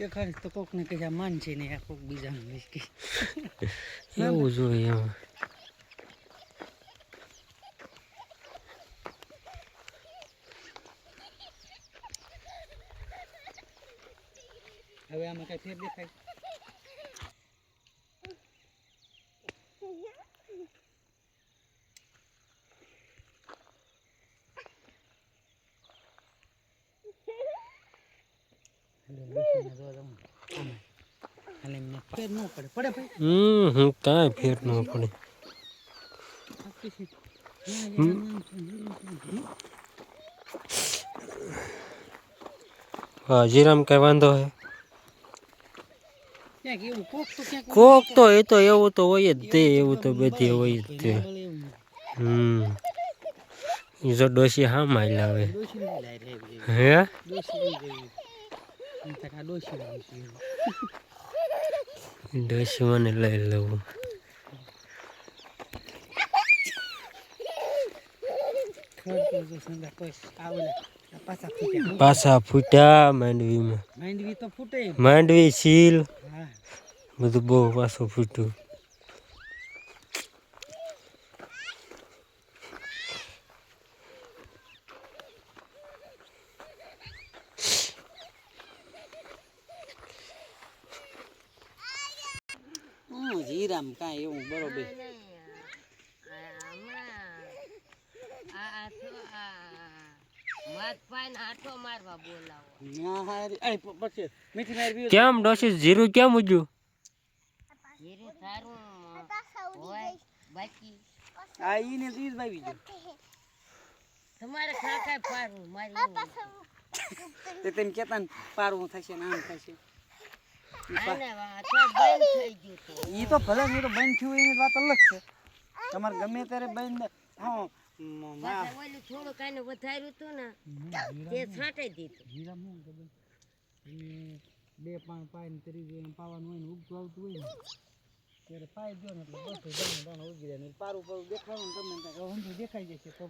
એ ખરી તો કોકને કહે માન છે ને કોક બીજાને કે. એવું જોઈએ એમાં. હવે આમાં કઈ ફેર દેખાય હાલે બેસીને જોવા જાઉં. આમાં. હાલે એમને ફેર ન પડે પડે ભાઈ હમ કાંઈ ફેર ન પડે. હાજીરામ કઈ વાંધો હે? કોક તો એ તો એવું તો હોય જ તે, એવું તો બધી હોય જ તે. હમ. જો ડોશી હા મારી લાવે. હે? ડોશી લઈ લઉં. પાછા ફૂટ્યા માંડવીમાં. માંડવી તો ફૂટે માંડવી હા. બધું બહુ પાછું ફૂટ્યું. હું જીરામ કાંઈ એવું બરોબર. ના હારી આય પ- પછી મીઠી નાર પીવું કેમ ડોસી જીરું કેમ ઉજ્યું આ ઈને તો ઈ જ ભાવી ગયું. તે તેમ કેતા પારું પારવું થશે ને આમ થશે. ઈ તો ભલે ને ઈ તો બંધ થયું એની વાત અલગ છે. તમારે ગમે ત્યારે બંધ હા મ- મા- ને હું ખબર એ બે પાણ પાઈને ત્રીજું એમ પાવાનું હોય ને ઉગતું આવતું હોય ને ત્યારે પાઈ દો ને એટલે બધું દાણો દાણો ઉગી જાય. ને પારું પારું દેખાડું ને તમને દેખાઈ જશે. તો